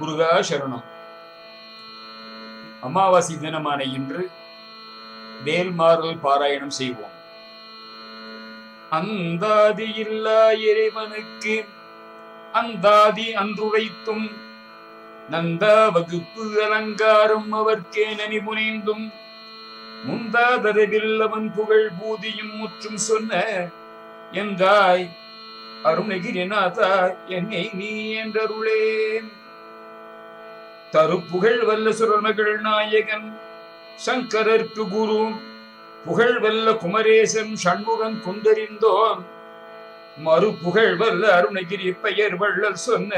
முருகா சரணம். அமாவாசை தினமான இன்று வேல்மாறல் பாராயணம் செய்வோம். அந்தாதி இல்லா இறைவனுக்கு அந்தாதி அன்றுரைத்தும் நந்தா வகுப்பு அலங்காரம் அவர்க்கே நனி புனைந்தும் முந்தாதரவில் அவன் புகழ் பூதியும் முற்றும் சொன்ன என்றாய் அருணகிரிநாதா என்னை நீ என்றருளேன். தருப்புகழ் வல்ல சுரமகள் நாயகன் சங்கரர்க்கு குரு புகழ் வல்ல குமரேசன் சண்முகன் கொண்டறிந்தோன் மறுபுகழ் வல்ல அருணகிரி பெயர் வள்ளல் சொன்ன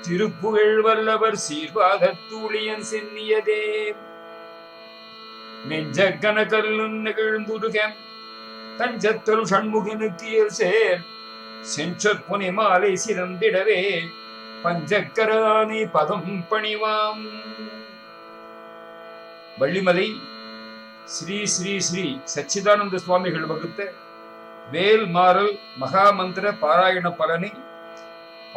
திருப்புகழ் வல்லவர் சீர்வாக தூளியன் சென்னியதே. நெஞ்ச கனகல்லும் நிகழ்ந்துருகன் தஞ்சத்தல் சண்முகனுக்கு சேர் செஞ்சற் புனை மாலை சிறந்திடவே பஞ்சக்கரானி பதம் பணிவாம். வள்ளிமலை ஸ்ரீ ஸ்ரீ ஸ்ரீ சச்சிதானந்த சுவாமிகள் வகுத்த வேல் மாறல் மகாமந்திர பாராயண பலனை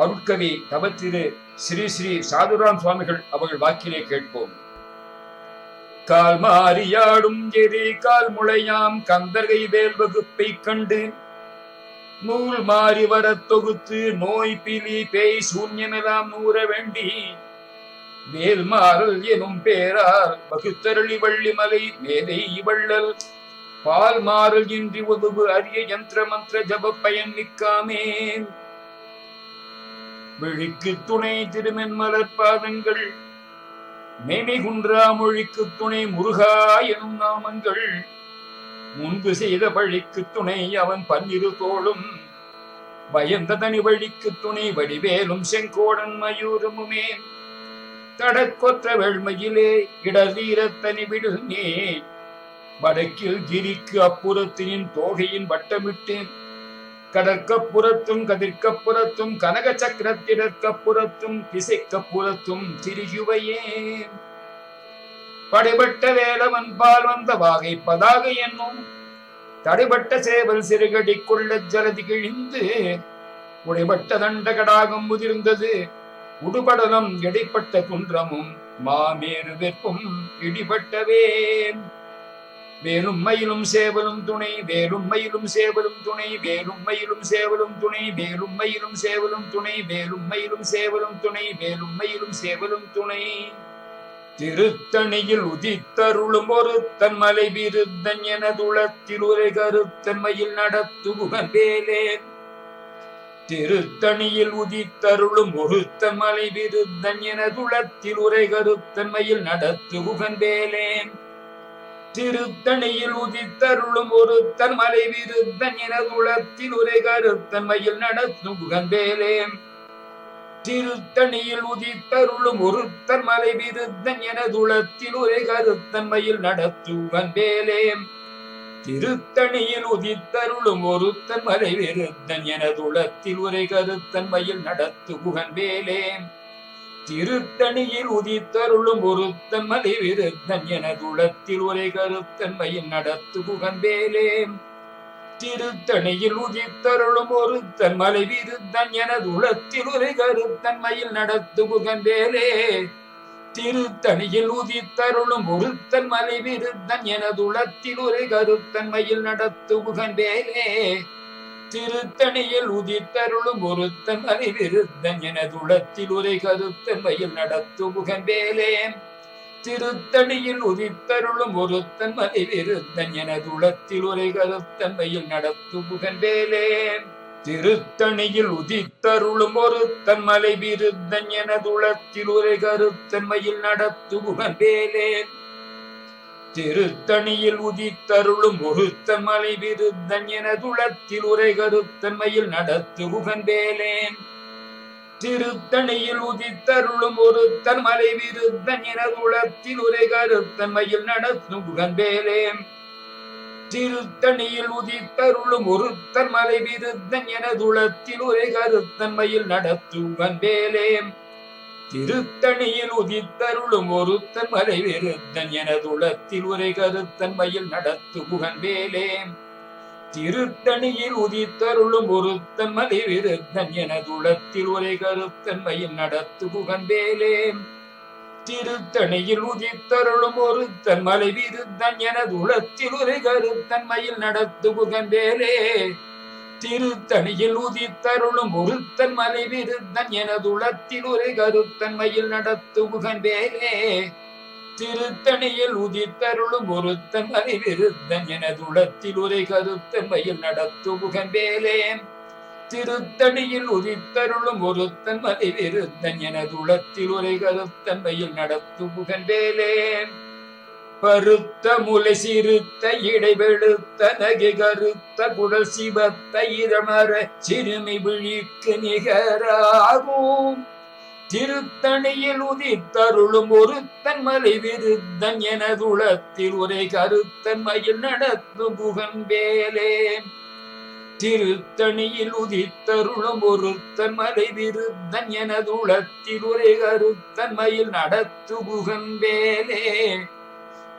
அருட்கவி தவத்திரு ஸ்ரீ ஸ்ரீ சாதுராம் சுவாமிகள் அவர்கள் வாக்கிலே கேட்போம். கால் மாறியாடும் எரி கால் முளையாம் கந்தர்கை வேல் வகுப்பை கண்டு நூல் மாறி வர தொகுத்து நோய் பிலி பேய் சூன்யமெல்லாம் நூற வேண்டி. வேல்மாறல் எனும் பேரால் வகுத்தருளி வள்ளிமலை மேதை இவள்ளல். பால் மாறல் இன்றி உதவு அரிய யந்திர மந்திர ஜப பயன் நிற்காமேன் விழிக்கு துணை திருமென் மலர்பாதங்கள் பாதங்கள். குன்றா மொழிக்கு துணை முருகா எனும் நாமங்கள். முன்பு செய்த வழிக்கு துணை அவன் பன்னிரு தோளும். பயந்த தனி வழிக்கு துணை வடிவேலும் செங்கோடன் மயூரமுமே. தடக்கொற்ற வெள்மையிலே இடதீரத்தனி விடுநே வடக்கில் கிரிக்கு அப்புறத்தினின் தோகையின் வட்டமிட்டு கடற்கப்புறத்தும் கதிர்க்கப்புறத்தும் கனக சக்கரத்திடற்கப்புறத்தும் திசைக்கப்புறத்தும் திரியுவையே. படைபட்ட வேலவன் பால் வந்த வாகை பதாகை என்னும் தடைபட்ட சேவல் சிறுகடி கொள்ள ஜலதி கிழிந்து உடைபட்ட தண்டகடாகம் முதிர்ந்தது. உடுபடலம் இடைப்பட்ட குன்றமும் மாமேறு வெப்பம் இடிபட்டவே. வேலும் மயிலும் சேவலும் துணை வேலும் மயிலும் சேவலும் துணை வேலும் மயிலும் சேவலும் துணை வேலும் மயிலும் சேவலும் துணை வேலும் மயிலும் சேவலும் துணை வேலும் மயிலும் சேவலும் துணை. திருத்தணியில் உதித்தருளும் ஒரு தன்மலை விருத்தன் எனதுளத்தில் உரை கருத்தன்மையில் நடத்துகுகன் வேலே. திருத்தணியில் உதித்தருளும் ஒரு தன்மலை விருத்தன் எனதுளத்தில் உரை கருத்தன்மையில் நடத்துகுகன் வேலேன் திருத்தணியில் உதித்தருளும் ஒரு தன்மலை விருத்தன் எனதுளத்தில் உரை கருத்தன்மையில் நடத்துகுகன் வேலேன் திருத்தணியில் உதித்தருளும் ஒருத்தன் மலை விருத்தன் எனதுளத்தில் ஒரே கருத்தன்மையில் நடத்துவன் வேலேம் திருத்தணியில் உதித்தருளும் ஒருத்தன் மலை விருத்தன் எனதுளத்தில் ஒரே கருத்தன்மையில் நடத்துகுகன் வேலேம் திருத்தணியில் உதித்தருளும் ஒருத்தன் மலை விருத்தன் எனதுளத்தில் ஒரே கருத்தன்மையில் நடத்துகுகன் வேலேம் திருத்தணியில் உதித்தருளும் ஒருத்தன் மலை விருத்தன் எனது உளத்தில் ஒரு கருத்தன்மையில் நடத்து வேலே. திருத்தணியில் உதித்தருளும் ஒருத்தன் மலை விருத்தன் எனது உளத்தில் ஒரு கருத்தன்மையில் நடத்து வேலே. திருத்தணியில் உதித்தருளும் ஒருத்தன் மலை விருத்தன் எனது உளத்தில் ஒரு கருத்தன்மையில் நடத்து வேலே. திருத்தணியில் உதித்தருளும் ஒருத்தன் மனைவிருத்தன் எனது உளத்தில் உரை கருத்தன்மையில் நடத்துகுகன் வேலே திருத்தணியில் உதித்தருளும் ஒருத்தன் மலை விருத்தன் எனது உளத்தில் ஒரு கருத்தன்மையில் நடத்துகுகன் வேலே திருத்தணியில் உதித்தருளும் ஒருத்தன் மலை விருத்தன் எனது உளத்தில் உரை கருத்தன்மையில் நடத்துகுகன் வேலேன் திருத்தணியில் உதித்தருளும் ஒரு தன்மலை விருத்தன் எனதுளத்தில் உரை கருத்தன்மையில் நடத்தும் புகன்பேலேம் திருத்தணியில் உதித்தருளும் ஒரு தன்மலை விருத்தன் எனதுளத்தில் உரை கருத்தன்மையில் நடத்தும் புகன்பேலேம் திருத்தணியில் உதித்தருளும் ஒரு தன்மலை விருத்தன் எனதுளத்தில் உரை கருத்தன்மையில் நடத்து புகன்பேலேம் திருத்தணியில் உதித்தருளும் ஒருத்தன் மதி விருத்தன் எனதுளத்தில் ஒரே கருத்தன் மயில் நடத்து புகந்தேலே திருத்தணியில் உதித்தருளும் ஒருத்தன் மலை விருத்தன் எனதுளத்தில் ஒரே கருத்தன் மயில் நடத்து புகந்தேலே திருத்தணியில் உதித்தருளும் ஒருத்தன் மலை விருத்தன் எனதுளத்தில் ஒரு கருத்தன் மயில் நடத்து புகந்தேலே திருத்தணியில் உதித்தருளும் ஒருத்தன் மலை விருத்தன் எனதுளத்தில் உரை கருத்தன் மயில் நடத்து புகந்தேலே திருத்தணியில் உதித்தருளும் ஒருத்தன் மலை விருத்தன் எனதுளத்தில் ஒரு கருத்தன் மயில் நடத்து புகந்தேலே பருத்த முலை சிறுத்த இடைவெளுத்த நகை கருத்த குடல் சிவத்த இதமர சிறுமி விழிக்கு நிகராகும். திருத்தணியில் உதித்தருளும் ஒருத்தன் மலை விருத்தன் எனதுளத்தில் ஒரே கருத்தன் மயில் நடத்து புகன்பேலே திருத்தணியில் உதித்தருளும் ஒருத்தன் மலை விருத்தன் எனதுளத்தில் ஒரே கருத்தன் மயில் நடத்து புகன்பேலே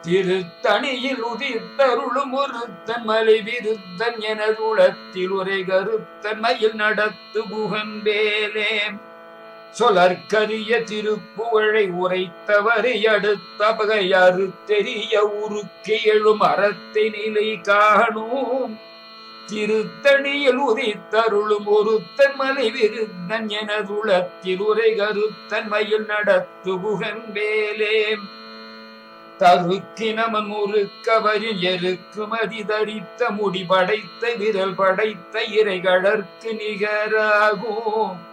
திருத்தணியில் உதித்தருளும் ஒருத்தன் மலை விருத்தன் எனதுளத்தில் ஒரே கருத்தன் மயில் நடத்து புகன்பேலே சொலற்கரிய திருப்புகழை உரைத்தவரை அடுத்த பகையாறு தெரிய உருக்கி எழும் அறத்தை நிலை காணும். திருத்தணியில் உரித்தருளும் ஒருத்தன் மலை விருத்தன் எனதுளத்தில் உரை கருத்தன்மையில் நடத்து புகன்பேலே தருக்கினமன் முறுக்கவரில் எருக்கு மதி தரித்த முடி படைத்த விரல் படைத்த இறைகளற்கு நிகராகும்.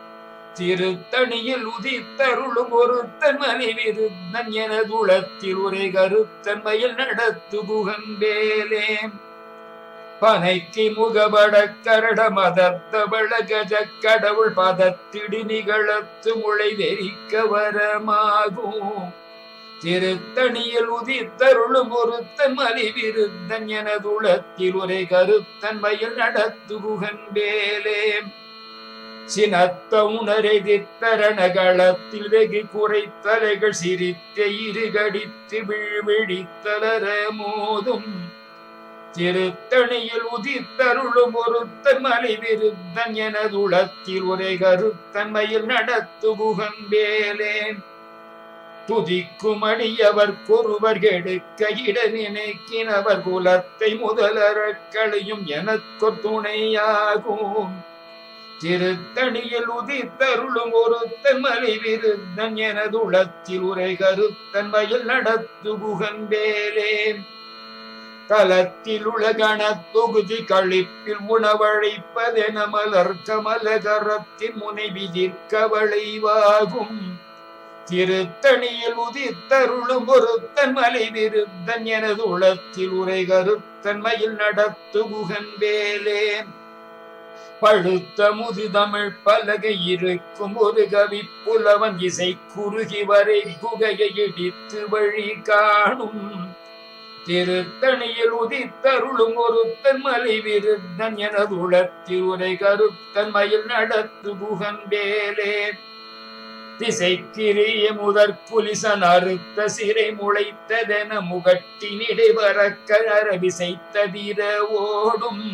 திருத்தணியில் உதித்தருளும் ஒருத்தன் மலை விருத்தன் எனதுளத்தில் உரை கருத்தன்மையில் நடத்து புகம்பேலே பனைக்கு முகபட கரட மதத்த பழகஜ கடவுள் பதத்திடி நிகழத்து முளை வெறிக்க வரமாகும். திருத்தணியில் உதித்தருளும் ஒருத்தன் மலி விருத்தன் எனதுளத்தில் உரை கருத்தன்மையில் நடத்து புகன்பேலே சினத்த உணரை தித்தரணகளத்தில் வெகு குறைத்தலைகள் சிரித்த இருகடித்து விழ்விழித்தலர மோதும். திருத்தணியில் உதித்தருளும் ஒருத்தன் மலை விருத்தன் எனதுளத்தில் ஒரே கருத்தன் மயில் நடத்து புகன்பேலே துதிக்கும் அடியவர் கொருவர் கெடுக்க இட நினைக்கினவர் குலத்தை முதலறக்களையும் எனக்கு துணையாகும். திருத்தணியில் உதித்தருளும் ஒருத்தன் மலை விருத்தன் எனதுளத்தில் உரை கருத்தன் வயல் நடத்து புகன்பேலே தலத்தில் உலகண தொகுதி கழிப்பில் உணவழைப்பதென மலர் கமல கரத்தின் வளைவாகும் திருத்தணியில் உதித்தருளும் ஒருத்தன் மலை விருத்தன் எனது உளத்தில் உரை கருத்தன் மயில் நடத்து புகன்பேலே பழுத்த முதுதமிழ் பலகை இருக்கும் ஒரு கவி புலவன் இசை குறுகி வரை குகையை இடித்து வழி காணும். திருத்தணியில் உதித்தருளும் ஒருத்தன் மலை விருத்தன் எனது உளத்தில் உரை கருத்தன் மயில் நடத்து புகன்பேலே திசைக்கிரிய முதற் புலிசன் அறுத்த சிறை முளைத்ததென முகட்டினிடை வரக்க அரவிசைத்ததிர ஓடும்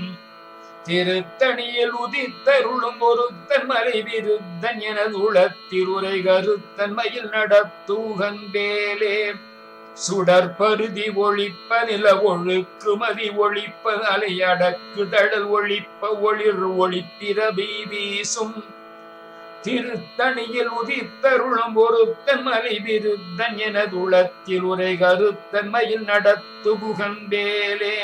திருத்தணியில் உதித்தருளும் ஒருத்தன் மலை விருத்தன் எனது உளத்திருரை உரை கருத்தன் மயில் நடத்தூகன்பேலே சுடற்பருதி ஒழிப்ப நில ஒழுக்குமதி ஒழிப்ப அலையடக்கு தழல் ஒழிப்ப ஒளிர் ஒளிப்பிரபி வீசும். திருத்தணியில் உதித்தருளும் ஒருத்தன் மலை விருத்தன் எனது உளத்தில் உரை கருத்தன் மயில் நடத்து புகன்பேலே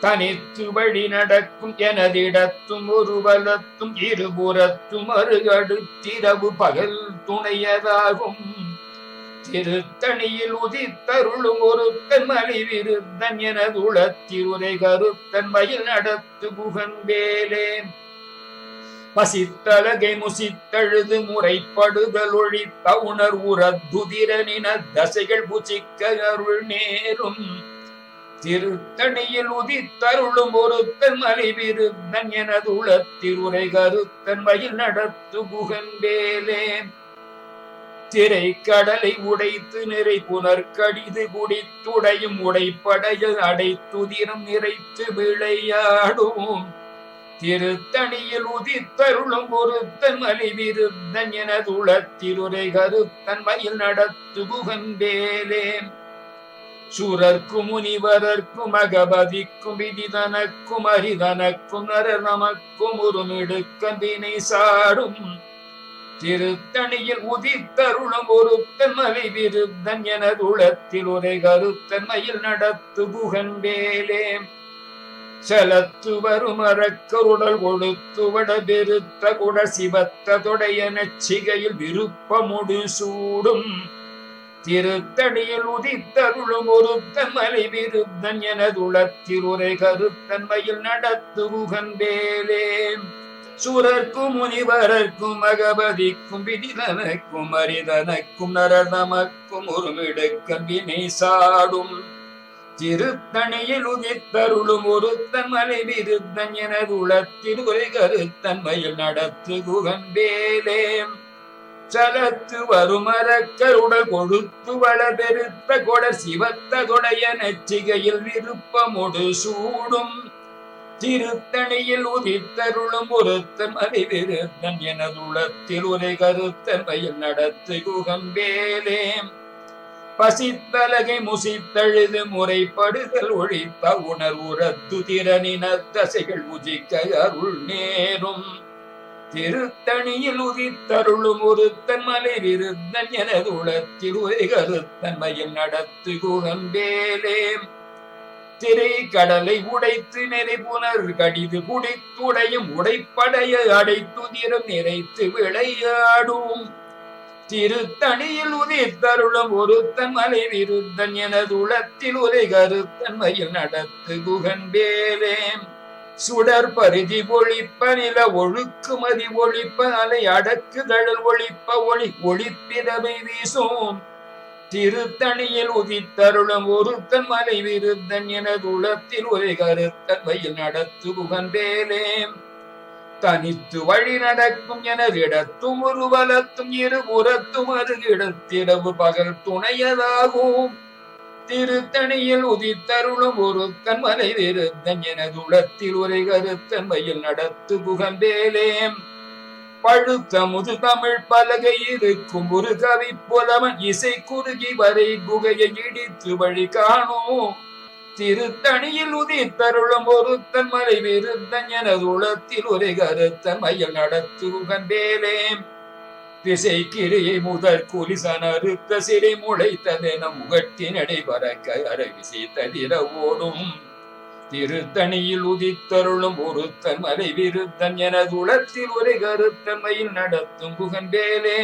தனித்து வழி நடக்கும் எனதிடத்தும் ஒருவலத்தும் இருபுறத்தும் அருகடுத்திரவு பகல் துணையதாகும். திருத்தணியில் உதித்தருளும் ஒருத்தன் மலிவிருத்தன் எனது உளத்தில் கருத்தன் மயில் நடத்து புகன்பேலே பசித்தலகை முசித்தழுது முறைப்படுதல் ஒழித்த உணர்வுற துதிரனின தசைகள் புசிக்க அருள் நேரும். திருத்தணியில் உதித்தருளும் ஒருத்தன் மலைவிருந்தன் எனது உளத்திருரை கருத்தன் மயில் நடத்து புகன்பேலே. திரை கடலை உடைத்து நிறை புனர்கடிது குடித்துடையும் உடைப்படைய அடைத்துதிரம் நிறைத்து விளையாடும். திருத்தணியில் உதித்தருளும் ஒருத்தன் மலிவிருந்தன் எனது உளத்திருரை கருத்தன் மயில் நடத்து புகந்தேலே சூரர்க்கும் முனிவரர்க்கும் அகபதிக்கும் விதிதனக்கும் அரிதனக்கும் நரர் நமக்கும் உருமிடுக்கந்தினை சாடும். திருத்தணியில் உதித்தருளும் ஒருத்தன் மலை விருத்தன் எனதுளத்தில் உரை கருத்தன்மையில் நடத்து புகன் வேலே செலத்து வரும் அறக்கருடல் கொழுத்து வட பெருத்த குட சிவத்த தொடையன சிகையில் விருப்பமுடு சூடும். திருத்தடியில் உதித்தருளும் ஒருத்தன் மலை விருத்தன் எனதுளத்தில் உரை கருத்தன்மையில் நடத்து புகந்தேலே சுரர்க்கும் முனிவரர்க்கும் அகபதிக்கும் விதிதனக்கும் அரிதனக்கும் நரதமக்கும் ஒருமிடுக்கம் வினை சாடும். திருத்தணியில் உதித்தருளும் ஒருத்தன் மலை விருத்தன் எனது உரை கருத்தன்மையில் நடத்து குகம்பேலே சலத்து வருமரக்கருடல் கொடுத்து வள பெருத்த கொடர் சிவத்த கொடைய நச்சிகையில் விருப்பமொடு சூடும். திருத்தணியில் உதித்தருளும் ஒருத்தன் அறிவிருத்தன் விருத்தன் எனது உளத்தில் உரை கருத்தன்மையில் நடத்து குகம்பேலே பசித்தலகை முசித்தழுது முறைப்படுதல் ஒழித்த உணர்வுறத்து திறனின தசைகள் உஜிக்க அருள் நேரும். திருத்தணியில் உதித்தருளும் ஒருத்தன் மலை விருத்தன் எனது உளத்தில் உரை கருத்தன்மையில் நடத்து குகம்பேலே திரை கடலை உடைத்து நெறி புனர் கடிது குடித்துடையும் உடைப்படைய அடைத்துதிரம் நிறைத்து விளையாடும். திருத்தணியில் உதித்தருளும் ஒருத்தன் மலை விருத்தன் எனது உளத்தில் உரை கருத்தன் மயில் நடத்து குகன்பேலே சுடர் பரிதி ஒழிப்ப நில ஒழுக்குமதி ஒழிப்ப அலை அடக்கு தழல் ஒழிப்ப ஒளி ஒளிப்பிதவை வீசும். திருத்தணியில் உதித்தருளும் ஒருத்தன் மலை விருத்தன் எனது உளத்தில் உரை கருத்தன்மையில் நடத்து குகன்பேலே தனித்து வழி நடக்கும் எனதிடத்தும் ஒரு வலத்தும் இருபுறத்தும் அருகிடத்திரவு பகல் துணையதாகும். திருத்தணியில் உதித்தருளும் ஒருத்தன் மலை விருத்தன் எனது உளத்தில் உரை கருத்தன்மையில் நடத்து புகந்தேலே பழுத்த முது தமிழ் பலகை இருக்கும் ஒரு கவி புலவன் இசை குறுகி வரை குகையை இடித்து வழி காணோம். திருத்தணியில் உதித்தருளும் ஒருத்தன் மலை விருத்தன் எனது உளத்தில் ஒரு கருத்தன் மையல் நடத்து உகந்தேலே திசை கிரியை முதற் குலிசன அறுத்த சிறை முளைத்ததென முகட்டின் அடை பறக்க அரவிசை தவிர ஓடும். திருத்தணியில் உதித்தருளும் ஒருத்தன் மலை விருத்தன் எனது உளத்தில் ஒரு கருத்தமையில் மயில் நடத்தும் புகந்தேலே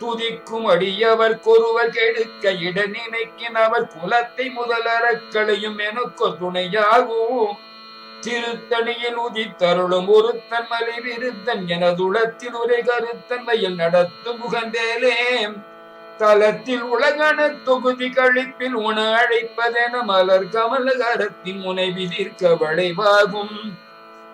துதிக்கும் அடியவர் கொருவர் கெடுக்க இட நினைக்கின் அவர் குலத்தை முதலறக்களையும் எனக்கு துணையாகும். திருத்தணியில் உதித்தருளும் ஒருத்தன் மலை விருத்தன் எனதுளத்தில் உரை கருத்தன்மையில் நடத்தும் முகந்தேலே. தலத்தில் உலகன தொகுதி கழிப்பில் உண அழைப்பதென மலர் கமலகரத்தின் முனை விதிர்க்க வளைவாகும்.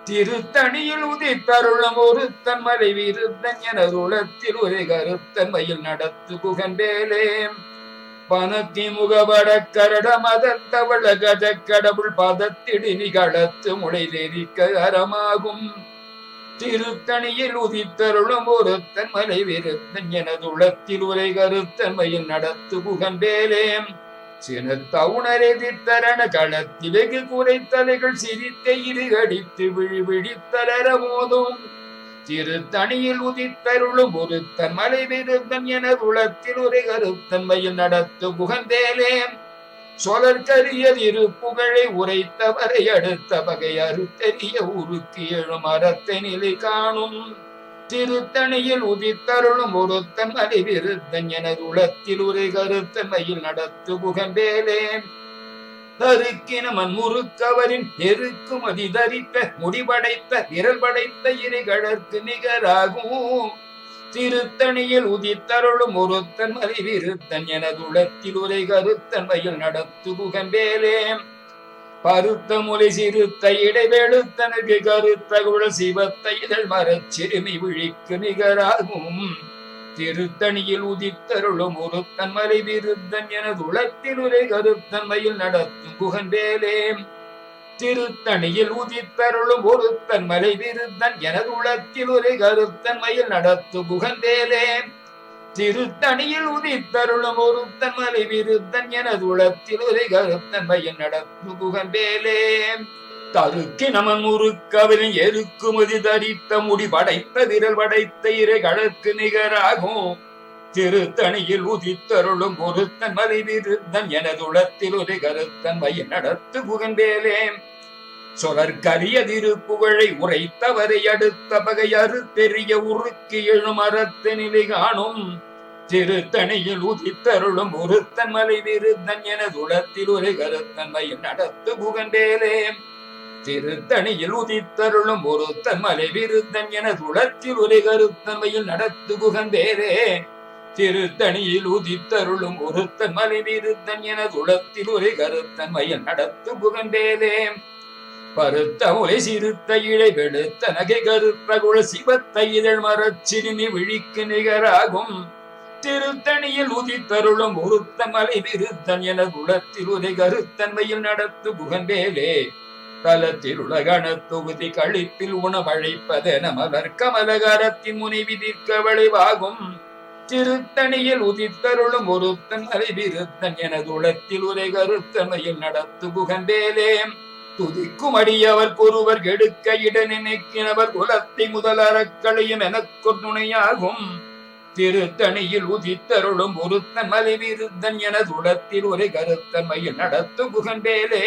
திருத்தணியில் உதித்தருளும் ஒருத்தன் மலை விருத்தன் எனதுளத்தில் உரை கருத்தன்மையில் நடத்து புகண்டேலே பனத்தி முகபட கரட மதத்தவள கஜ கடவுள் பதத்திடு நிகழத்து முளைதெரிக்க அறமாகும். திருத்தணியில் உதித்தருளும் ஒருத்தன் மலை விருத்தன் எனது உளத்தில் உரை கருத்தன்மையில் நடத்து புகண்டேலே சினத்தவுணரெதித்தரண களத்தி வெகு குறைத்தலைகள் சிரித்த இரு அடித்து விழி விழித்தளர மோதும். திருத்தணியில் உதித்தருளும் ஒருத்தன் மலை விருத்தன் என உளத்தில் ஒரு கருத்தன்மையில் நடத்து புகந்தேலேன் சொலற்கரியது இரு புகழை உரைத்தவரை அடுத்த வகை அறுத்தெறிய உருக்கு எழும் அறத்தை நிலை காணும். திருத்தணியில் உதித்தருளும் ஒருத்தன் மலை விருத்தன் எனது உளத்தில் ஒரு கருத்தன்மையில் நடத்து புகந்தேலேன் தருக்கினமன் முறுக்கவரின் எருக்கும் அதி தரித்த விரல் படைத்த இறைகழற்கு நிகராகும். திருத்தணியில் உதித்தருளும் ஒருத்தன் மலை விருத்தன் எனது உளத்தில் உரை நடத்து புகம்பேலே. பருத்த மொழி சிறுத்த இடைவெளுத்தனுக்கு கருத்த குழ சிவத்த இதழ் மரச் சிறுமி விழிக்கு நிகராகும். திருத்தணியில் உதித்தருளும் ஒருத்தன் தன்மலை விருத்தன் எனது உளத்தில் உரை கருத்தன்மையில் நடத்தும் புகழ்வேலே திருத்தணியில் உதித்தருளும் ஒருத்தன் மலை விருத்தன் எனது உளத்தில் உரை கருத்தன்மையில் நடத்தும் புகழ்வேலே திருத்தணியில் உதித்தருளும் ஒருத்தன் மலை விருத்தன் எனது உளத்தில் உரை கருத்தன்மையில் நடத்தும் புகழ்வேலே தருக்கி நமமுறுக்கவரின் எருக்குமதி தரித்த முடி படைத்த விரல் படைத்த இறை கழற்கு நிகராகும். திருத்தணியில் உதித்தருளும் பொருத்தன் மலை விருத்தன் எனது ஒரு கருத்தன் மைய நடத்து புகழ்ந்தேலே சொலற்கரிய திருப்புகழை உரைத்தவரை அடுத்த பகை அறுத்தெறிய உருக்கி எழும் அறத்து நிலை காணும். திருத்தணியில் உதித்தருளும் ஒருத்தன் மலை விருத்தன் எனது உளத்தில் ஒரு கருத்தன் மைய நடத்து புகழ்ந்தேலே திருத்தணியில் உதித்தருளும் ஒரு மலை விருத்தன் என துளத்தில் ஒரு கருத்தமையில் நடத்து குகந்தேரே திருத்தணியில் உதித்தருளும் ஒரு மலை விருத்தன் என துளத்தில் ஒரு கருத்தன்மையில் நடத்து புகந்தேரே. பருத்த முலை சிறுத்த இழை வெளுத்த நகை கருத்த குழ சிவத்த இதழ் மரச்சிறுமி விழிக்கு நிகராகும். திருத்தணியில் உதித்தருளும் ஒருத்த மலை விருத்தன் என குலத்தில் உரை கருத்தன்மையில் நடத்து புகந்தேலே தலத்தில் உலகண தொகுதி கழிப்பில் உணவழைப்பதென மலர் கமலகாரத்தின் முனைவி தீர்க்க விளைவாகும் திருத்தணியில் உதித்தருளும் ஒருத்தன் அறிவிருத்தன் எனது உலத்தில் உரை கருத்தமையில் நடத்து புகந்தேலே. துதிக்கும் அடியவர் ஒருவர் கெடுக்க இட நினைக்கினவர் குலத்தை முதல் அறக்களையும் எனக்கு துணையாகும். திருத்தணியில் உதித்தருளும் ஒருத்தன் மலிவிருத்தன் எனது உலத்தில் ஒரு கருத்தமையில் நடத்து புகந்தேலே.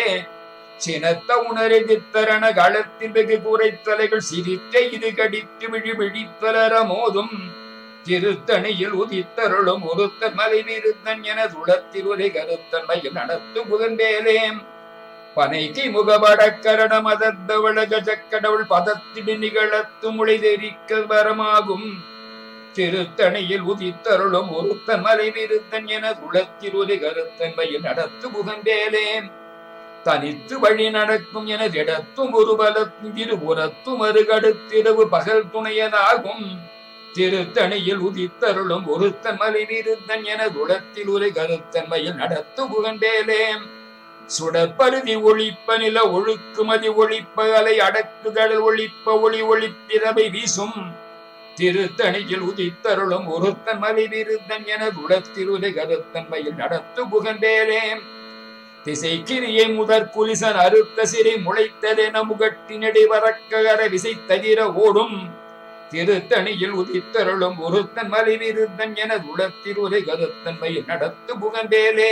சினத்த உணரை வித்தரண காலத்தில் வெகு கூரைத்தலைகள் சிரிக்க இது கடித்து விழி விழித்தலர மோதும். திருத்தணியில் உதித்தருளும் ஒருத்தன் மலை விருத்தன் என துளத்தில் ஒரு கருத்தன்மையில் நடத்து புகந்தேலே பனைக்கு முகபடக்கரண மதத்தவள கஜக்கடவுள் பதத்திடு நிகழத்து முளை தெரிக்க வரமாகும். திருத்தணியில் உதித்தருளும் ஒருத்தன் மலை விருத்தன் என துளத்தில் ஒரு கருத்தன்மையில் நடத்து புகந்தேலே தனித்து வழி நடக்கும் என திடத்தும் ஒரு பலத்தும் இருபுறத்தும் அருகடுத்திரவு பகல் துணையதாகும் திருத்தணியில் உதித்தருளும் ஒருத்தன் மலை விருத்தன் என குடத்தில் ஒரு கருத்தன்மையில் நடத்து புகண்டேலேம் சுடற்பருதி ஒழிப்ப நில ஒழுக்குமதி ஒழிப்ப அலை அடக்குதல் ஒழிப்ப ஒளி ஒளிப்பிரவை வீசும். திருத்தணியில் உதித்தருளும் ஒருத்தன் மலை விருத்தன் என குடத்தில் ஒரு கருத்தன்மையில் நடத்து திசை கிரியை முதற் குலிசன் அறுத்த சிறை முளைத்ததென முகட்டினடி வரக்ககர விசை தகிர ஓடும். திருத்தணியில் உதித்தருளும் ஒருத்தன் மலிவிருத்தன் என உடத்தில் ஒரு கருத்தன்மையில் நடத்து புகந்தேலே.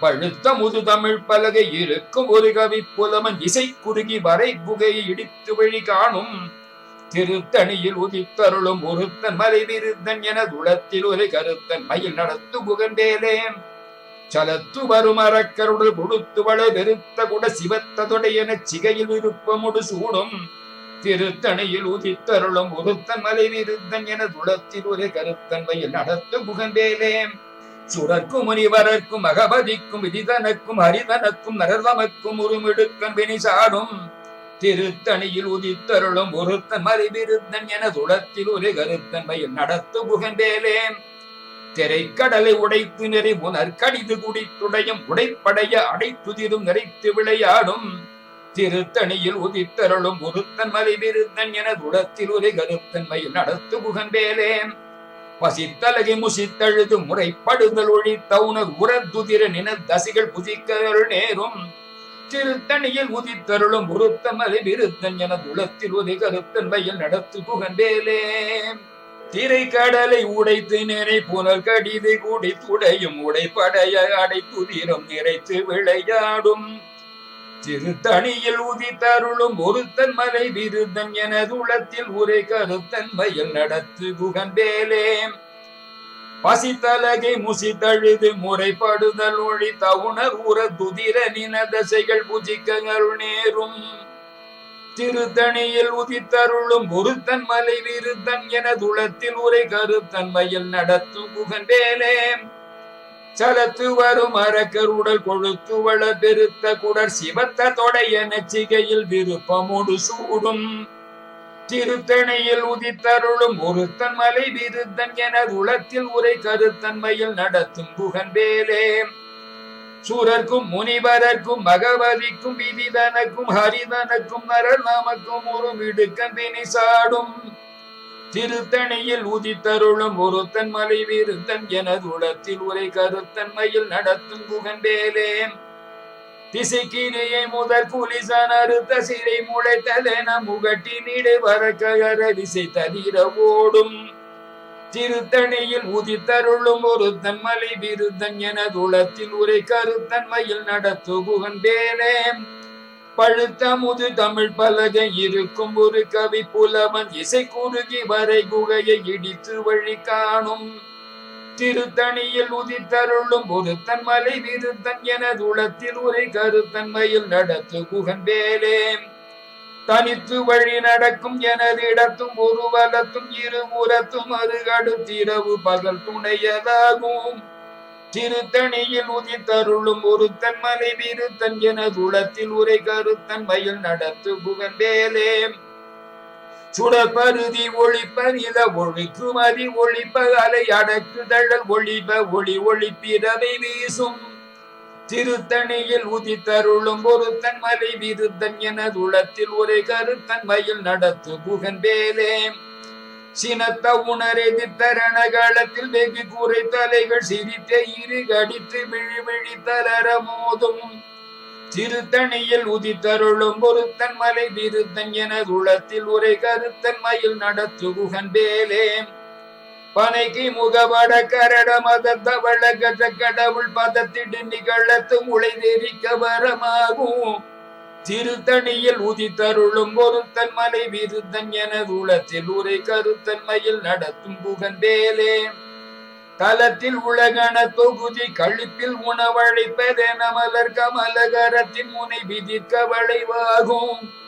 பழுத்த முது தமிழ் பலகை இருக்கும் ஒரு கவி புலமன் இசை குறுகி வரை புகையை இடித்து வழி காணும். திருத்தணியில் உதித்தருளும் ஒருத்தன் மலைவிருத்தன் என உளத்தில் ஒரு கருத்தன் மயில் நடத்து புகந்தேலே. சலத்து வரும் அறக்கருடல் கொடுத்துவள வெறுத்த குட சிவத்ததொடையன சிகையில் விருப்பமுடு சூடும். திருத்தணையில் உதித்தருளும் உருத்தன் மலை விருத்தன் என துளத்தில் ஒரு கருத்தன்மையில் நடத்து புகந்தேலே சுரர்க்கும் முனிவரர்க்கும் மகபதிக்கும் விதிதனக்கும் ஹரிதனக்கும் நரதமக்கும் உருமிடுக்கன் வினிசாடும் திருத்தணியில் உதித்தருளும் ஒருத்தன் மறைவிருத்தன் என துளத்தில் ஒரு கருத்தன்மையில் நடத்து புகந்தேலே திரைக்கடலை உடைத்து நிறை முனர் கடிது குடித்துடையும் உடைப்படைய அடைத்துதிரும் நிறைத்து விளையாடும். திருத்தணியில் உதித்தருளும் உருத்தன் மலை விருத்தன் என உடத்தில் உரை கருத்தன்மையில் நடத்து புகந்தேலே. பசித்தலகை முசித்தழுது முறைப்படுதல் ஒழித்தவுணர் உரத்துதிர நின தசிகள் புதிக்கல் நேரும். திருத்தணியில் உதித்தருளும் உருத்தமலை விருத்தன் என துளத்தில் உதை கருத்தன்மையில் நடத்து புகந்தேலே. திரை கடலை உடைத்து நிறை புனல் கடிது கூடி துடையும் உடைப்படைய அடைத்துதிரம் நிறைத்து விளையாடும். திருத்தணியில் உதித்தருளும் ஒருத்தன் மலை விருதம் எனது உளத்தில் உரை கருத்தன் கருத்தன்மையில் நடத்து புகந்தேலே பசித்தலகை முசித்தழுது முறைப்படுதல் ஒளி தவுணர் உற துதிர நின தசைகள் புஜிக்கங்கள் நேரும். திருத்தணியில் உதித்தருளும் ஒருத்தன் மலை விருத்தன் என துளத்தில் உரை கருத்தன்மையில் நடத்தும் புகண்டேலே சலத்து வரும் அரக்கர் உடல் கொழுத்து வள பெருத்த குடர் சிவத்த தொடைய நச்சிகையில் விருப்பமோடு சூடும். திருத்தணையில் உதித்தருளும் ஒருத்தன் மலை விருத்தன் என உளத்தில் உரை கருத்தன்மையில் நடத்தும் புகன்பேலே சூரர்க்கும் முனிவரர்க்கும் பகவதிக்கும் விதிதனக்கும் ஹரிதனக்கும் நரர் நமக்கும் ஒரு விடுக்கன் சாடும். திருத்தணியில் உதித்தருளும் ஒருத்தன் மலை வீருத்தன் எனது உளத்தில் உரை கருத்தன்மையில் நடத்தும் புகன்பேலே. திசைக்கிரியை முதற் குலிசான் அறுத்த சிறை முளைத்ததென முகட்டி வர வரக்ககர விசை தவிர ஓடும். திருத்தணியில் உதித்தருளும் ஒரு தன்மலை விருதன் என துளத்தில் உரை கருத்தன்மையில் நடத்து புகன்பேனே பழுத்த முது தமிழ் பலகை இருக்கும் ஒரு கவி புலவன் இசை குறுகி வரை குகையை இடித்து வழி காணும். திருத்தணியில் உதித்தருளும் ஒரு தன்மலை விருத்தன் என துளத்தில் உரை கருத்தன்மையில் நடத்து புகன்பேலே தனித்து வழி நடக்கும் எனது இடத்தும் ஒரு வலத்தும் இருபுறத்தும் அருகடுத்திரவு பகல் துணையதாகும். திருத்தணியில் உதித்தருளும் ஒருத்தன் தன்மலை விருத்தன் எனது உளத்தில் உரை கருத்தன் மயில் நடத்து புகன்பேலே சுடப்பருதி ஒளிப்ப நில ஒழிக்குமதி ஒழிப்ப அலை அடக்குதழல் ஒளிப ஒளி ஒளிப்பிறவை வீசும். திருத்தணியில் உதித்தருளும் ஒரு தன்மலை விருத்தன் எனது உளத்தில் ஒரு கருத்தன்மையில் நடத்து புகன்பேலே சினத்த உணரெதித்தரணகளத்தில் வெகு கூரை தலைகள் சிரித்த இரு கடித்து விழி விழி தளர மோதும். திருத்தணியில் உதித்தருளும் ஒருத்தன் மலை விருத்தன் எனது உளத்தில் உரை கருத்தன்மையில் நடத்து புகன்பேலே பனைக்கு முகபட கரட மதத்தவள கஜ கடவுள் பதத்திடு நிகழத்து முளை தெரிக்க வரமாகும். திருத்தணியில் உதித்தருளும் பொருத்தன் மலை விருத்தன் என உளத்தில் உரை கருத்தன்மையில் நடத்தும் புகந்தேலே. தலத்தில் உலகன தொகுதி கழிப்பில் உணவழைப்பதென மலர் கமலகரத்தின் முனை விதிக்க வளைவாகும்.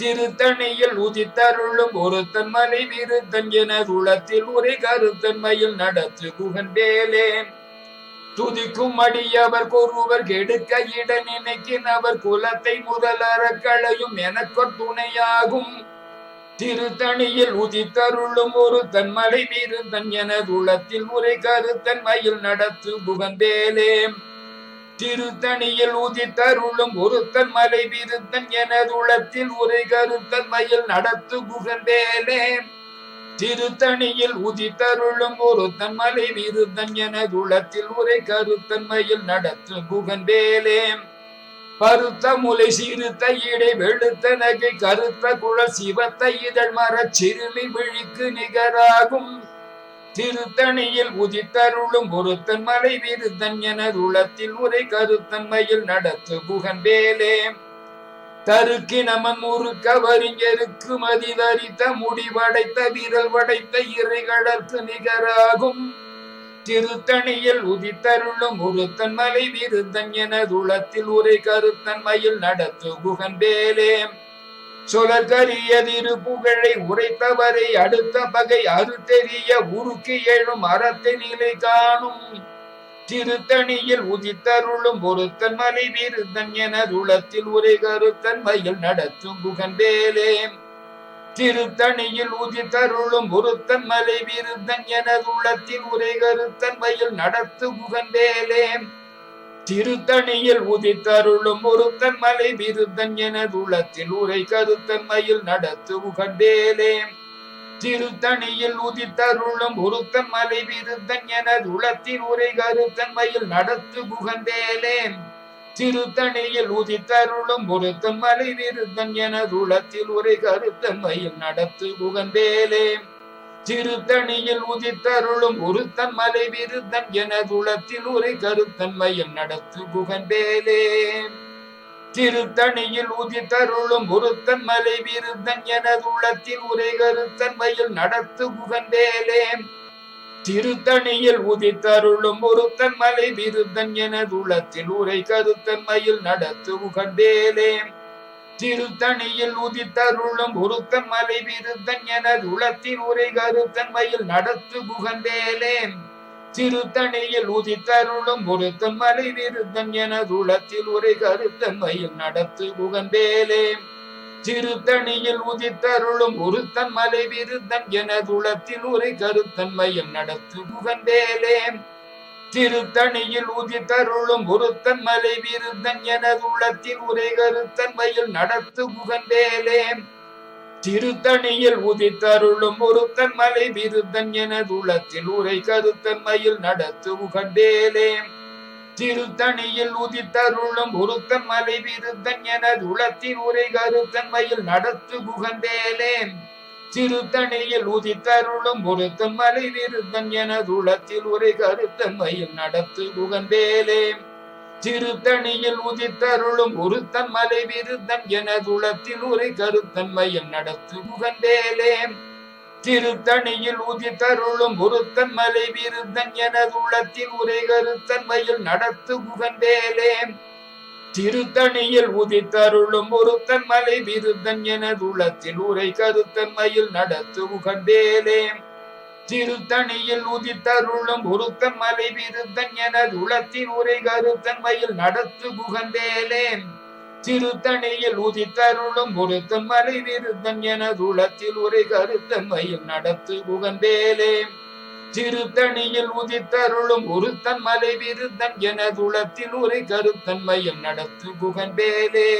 திருத்தணியில் உதித்தருளும் ஒருத்தன் மலை விருத்தன் என உளத்தில் உரை கருத்தன்மையில் நடத்து புகன்பேலே துதிக்கும் அடியவர் கொருவர் கெடுக்க இட நினைக்கினவர் குலத்தை முதலற களையும் எனக்கு துணையாகும். திருத்தணியில் உதித்தருளும் ஒரு தன்மலை வீருந்தன் எனது உளத்தில் உரை கருத்தன்மையில் நடத்து புகந்தேலேன் திருத்தணியில் உதித்தருளும் ஒருத்தன் மலை விருத்தன் எனதுளத்தில் உரை கருத்தன் மயில் நடத்து புகந்தேலே திருத்தணியில் உதித்தருளும் ஒருத்தன் மலை விருத்தன் எனதுளத்தில் உரை கருத்தன் மயில் நடத்து புகன்பேலே பருத்த முலை சிறுத்த இடை வெளுத்த நகை கருத்த குழல் சிவத்த இதழ் மரச் சிறுமி விழிக்கு நிகராகும். திருத்தணியில் உதித்தருளும் ஒருத்தன் மலை விருத்தன் என உளத்தில் உரை கருத்தன்மையில் நடத்து புகன் வேலே தருக்கு நமன் முறுக்க வரிஞருக்கு மதிதரித்த முடிவடைத்த விரல் வடைத்த இறைகளற்கு நிகராகும். திருத்தணியில் உதித்தருளும் ஒருத்தன் மலை விருத்தன் என உளத்தில் உரை கருத்தன்மையில் நடத்து குகன்பேலே சொலக்கரியதிரு புகழை உரைத்தவரை அடுத்த பகை அறுத்தெறிய உருக்கி எழும் அறத்தை நிலை காணும். திருத்தணியில் உதித்தருளும் ஒருத்தன் மலை வீருந்தன் என உளத்தில் உரை கருத்தன்மையில் நடத்தும் புகன்பேலே. திருத்தணியில் உதித்தருளும் ஒருத்தன் மலை வீருந்தன் என உளத்தில் உரை கருத்தன்மையில் நடத்து புகன்பேலே. திருத்தணியில் உதித்தருளும் ஒருத்தன் மலை விருத்தன் என உளத்தில் உரை கருத்தன்மையில் நடத்து உகந்தேலே. திருத்தணியில் உதித்தருளும் ஒருத்தன் மலை விருத்தன் என உளத்தில் உரை கருத்தன்மையில் நடத்து புகந்தேலே திருத்தணியில் உதித்தருளும் ஒருத்தன் மலை விருத்தன் என உளத்தில் உரை கருத்தன்மையில் நடத்து புகந்தேலே திருத்தணியில் உதித்தருளும் உருத்தன் மலை விருத்தன் என உளத்தில் உரை கருத்தன்மையில் நடத்து புகன்பேலே. திருத்தணியில் உதித்தருளும் உருத்தன் மலை விருத்தன் எனது உள்ளத்தில் உரை கருத்தன்மையில் நடத்து புகன்பேலே. திருத்தணியில் உதித்தருளும் ஒருத்தன் மலை விருத்தன் எனது உள்ளத்தில் உரை கருத்தன்மையில் நடத்து புகன்பேலே. திருத்தணியில் உதித்தருளும் ஒருத்தன் மலை விருத்தன் எனது உளத்தின் உரை கருத்தன்மையில் நடத்து புகந்தேலேன் திருத்தணியில் உதித்தருளும் ஒருத்தன் மலை விருத்தன் என உளத்தில் உரை கருத்தன்மையில் நடத்து புகந்தேலேன் திருத்தணியில் உதித்தருளும் ஒருத்தன் மலை விருத்தன் எனதுளத்தில் உரை கருத்தன்மையும் நடத்து புகந்தேலேன் திருத்தணியில் உதித்தருளும் குருத்தன் மலை விருத்தன் எனதுள்ளத்தில் உரை கருத்தன்மையில் நடத்து புகந்தேலே திருத்தணியில் உதித்தருளும் ஒருத்தன் மலை விருத்தன் எனதுள்ளத்தில் உரை கருத்தன்மையில் நடத்து உகந்தேலே திருத்தணியில் உதித்தருளும் ஒருத்தன் மலை விருந்தன் எனது உளத்தில் உரை கருத்தன்மையில் நடத்து புகந்தேலே திருத்தணியில் உதித்தருளும் ஒருத்தன் மலை விருத்தன் எனது உளத்தில் உரை கருத்தன்மையில் நடத்து புகந்தேலே திருத்தணியில் உதித்தருளும் ஒருத்தன் மலை விருத்தன் எனது உளத்தில் உரை கருத்தன்மையில் நடத்து புகந்தேலே திருத்தணியில் உதித்தருளும் ஒருத்தன் மலை விருத்தன் எனது உள்ளத்தில் உரை கருத்தன்மையில் நடத்து புகந்தேலே திருத்தணியில் உதித்தருளும் ஒருத்தன் மலை விருத்தன் எனது உளத்தில் உரை கருத்தன்மையில் நடத்து உகந்தேலே. திருத்தணியில் உதித்தருளும் ஒருத்தன் மலை விருத்தன் எனது உளத்தில் உரை கருத்தன்மையில் நடத்து புகந்தேலே திருத்தணியில் உதித்தருளும் ஒருத்தன் மலை விருத்தன் எனது உளத்தில் உரை கருத்தன்மையில் நடத்து புகந்தேலே திருத்தணியில் உதித்தருளும் ஒருத்தன் மலை விருத்தன் எனது உளத்தில் உரை கருத்தன்மையில் நடத்து புகந்தேலே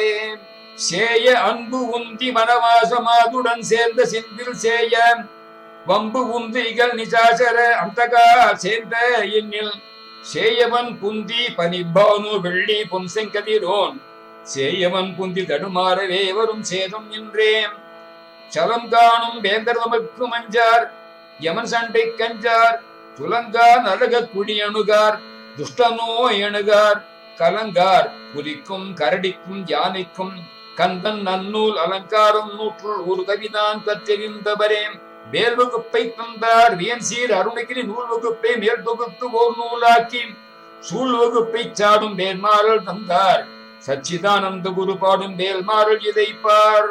சேய அன்பு உந்தி மனவாசமாதுடன் சேர்ந்த சிந்தில் சேய வம்பு உந்திகள் நிசாசர அந்தகா சேர்ந்த எண்ணில் சேயவன் புந்தி பனிபானு வெள்ளி பொன்செங்கதிரோன் சேயவன் புந்தி தடுமாறவே வரும் சேதம் என்றேன் சலம் காணும் வேந்தர் தமக்கு மஞ்சார். யமன் சண்டை கஞ்சார் துலங்கார் நரக குடி அணுகார் துஷ்டனோ எணுகார் கலங்கார் புலிக்கும் கரடிக்கும் யானைக்கும் கந்தன் நன்னூல் அலங்காரம் நூற்றுள் ஒரு கவிதான் கற்றெறிந்தவரே. மேல் வகுப்பை தந்தார் வியன் சீர் அருணகிரி நூல் வகுப்பை மேல் தொகுத்து ஓர் நூலாக்கி சூழ் வகுப்பை சாடும் வேல்மாறல் தந்தார். சச்சிதானந்த குரு பாடும் வேல்மாறல் இதைப்பார்.